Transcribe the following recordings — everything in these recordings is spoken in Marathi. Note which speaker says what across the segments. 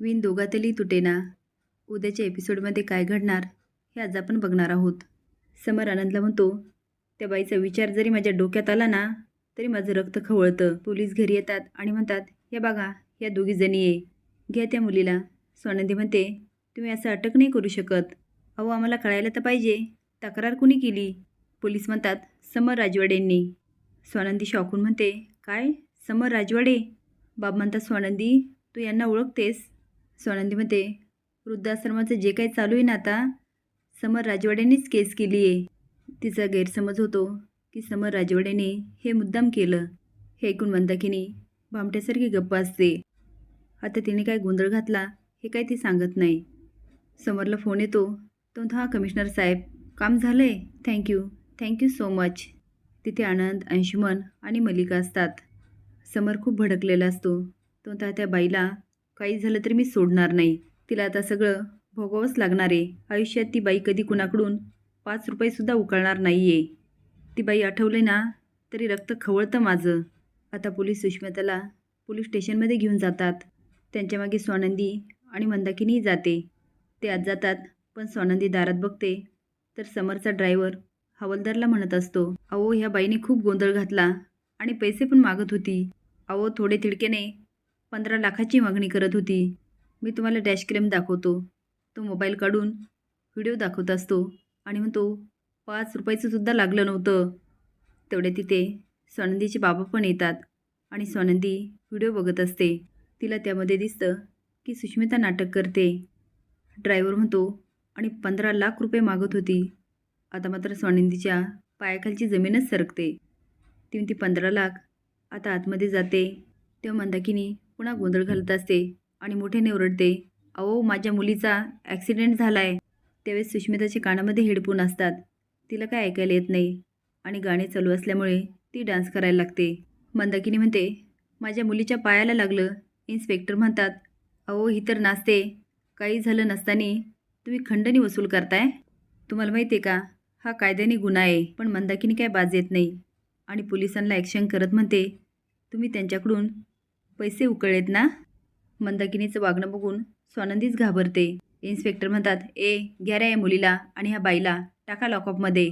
Speaker 1: विण दोघातली तुटेना उद्याच्या एपिसोडमध्ये काय घडणार हे आज आपण बघणार आहोत. समर आनंदला म्हणतो त्या बाईचा विचार जरी माझ्या डोक्यात आला ना तरी माझं रक्त खवळतं. पोलीस घरी येतात आणि म्हणतात हे बघा या दोघी जणी ये. घ्या त्या मुलीला. स्वानंदी म्हणते तुम्ही असं अटक नाही करू शकत. अहो आम्हाला कळायला तर पाहिजे. तक्रार कुणी केली? पोलीस म्हणतात समर राजवाडेंनी स्वानंदी शॉकून म्हणते काय? समर राजवाडे? बाब म्हणतात स्वानंदी तू यांना ओळखतेस? स्वानंदीमध्ये वृद्धाश्रमाचं जे काही चालू आहे ना आता समर राजवाड्यांनीच केस केली आहे. तिचा गैरसमज होतो की समर राजवाड्याने हे मुद्दाम केलं. हे ऐकून मंदाकिनी भामट्यासारखी गप्प असते. आता तिने काय गोंधळ घातला हे काय ती सांगत नाही. समरला फोन येतो. तो हा कमिशनर साहेब काम झालं आहे थँक्यू थँक्यू सो मच तिथे आनंद अंशुमन आणि मलिका असतात. समर खूप भडकलेला असतो. तो त्या बाईला काही झालं तर मी सोडणार नाही. तिला आता सगळं भोगावंच लागणार आहे. आयुष्यात ती बाई कधी कुणाकडून पाच रुपयेसुद्धा उकळणार नाही आहे ती बाई आठवले ना तरी रक्त खवळतं माझं. आता पोलीस सुष्मिताला पोलीस स्टेशनमध्ये घेऊन जातात. त्यांच्यामागे स्वानंदी आणि मंदाकिनीही जाते. ते आज जातात पण स्वानंदी दारात बघते. तर समरचा ड्रायव्हर हवलदारला म्हणत असतो अहो ह्या बाईने खूप गोंधळ घातला आणि पैसे पण मागत होती. अहो थोडे तिडकेने पंधरा लाखाची मागणी करत होती. मी तुम्हाला डॅश दाखवतो. तो मोबाईल काढून व्हिडिओ दाखवत असतो आणि म्हणतो पाच रुपयाचं सुद्धा लागलं नव्हतं. तेवढे तिथे स्वानंदीचे बाबा पण येतात आणि स्वानंदी व्हिडिओ बघत असते. तिला त्यामध्ये दिसतं की सुष्मिता नाटक करते. ड्रायव्हर म्हणतो आणि पंधरा लाख रुपये मागत होती. आता मात्र स्वानंदीच्या पायाखालची जमीनच सरकते. ती म्हणती पंधरा लाख आता आतमध्ये जाते. तेव्हा मंदाकिनी पुन्हा गोंधळ घालत असते आणि मोठ्याने ओरडते अहो माझ्या मुलीचा ॲक्सिडेंट झाला आहे त्यावेळेस सुष्मिताच्या कानामध्ये हेडफोन असतात. तिला काय ऐकायला येत नाही. आणि गाणे चालू असल्यामुळे ती डान्स करायला लागते. मंदाकिनी म्हणते माझ्या मुलीच्या पायाला लागलं. इन्स्पेक्टर म्हणतात अहो ही तर नाचते. काही झालं नसताना तुम्ही खंडणी वसूल करताय? तुम्हाला माहिती आहे का? हा कायद्याने गुन्हा आहे. पण मंदाकिनी काय बाज येत नाही. आणि पोलिसांना ॲक्शन करत म्हणते तुम्ही त्यांच्याकडून पैसे उकळलेत ना? मंदाकिनीचं वागणं बघून स्वानंदीच घाबरते. इन्स्पेक्टर म्हणतात ए घ्या रे या मुलीला आणि ह्या बाईला टाका लॉकअपमध्ये.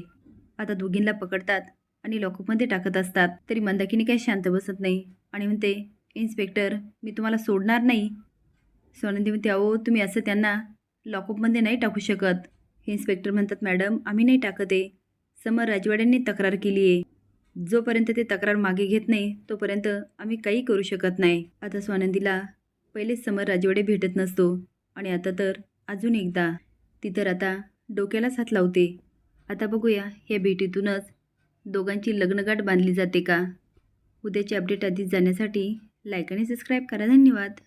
Speaker 1: आता दोघींना पकडतात आणि लॉकअपमध्ये टाकत असतात. तरी मंदाकिनी काही शांत बसत नाही आणि म्हणते इन्स्पेक्टर मी तुम्हाला सोडणार नाही. स्वानंदी म्हणते अहो तुम्ही असं त्यांना लॉकअपमध्ये नाही टाकू शकत. इन्स्पेक्टर म्हणतात मॅडम आम्ही नाही टाकत आहे. समर राजवाड्यांनी तक्रार केली आहे जोपर्यंत ते तक्रार मागे घेत नाही तोपर्यंत आम्ही काही करू शकत नाही. आता स्वानंदीला पहिलेच समर राजवाडे भेटत नसतो आणि आता तर अजून एकदा. ती तर आता डोक्यालाच हात लावते. आता बघूया ह्या भेटीतूनच दोघांची लग्नगाठ बांधली जाते का? उद्याची अपडेट आधीच जाण्यासाठी लाईक आणि सबस्क्राईब करा. धन्यवाद.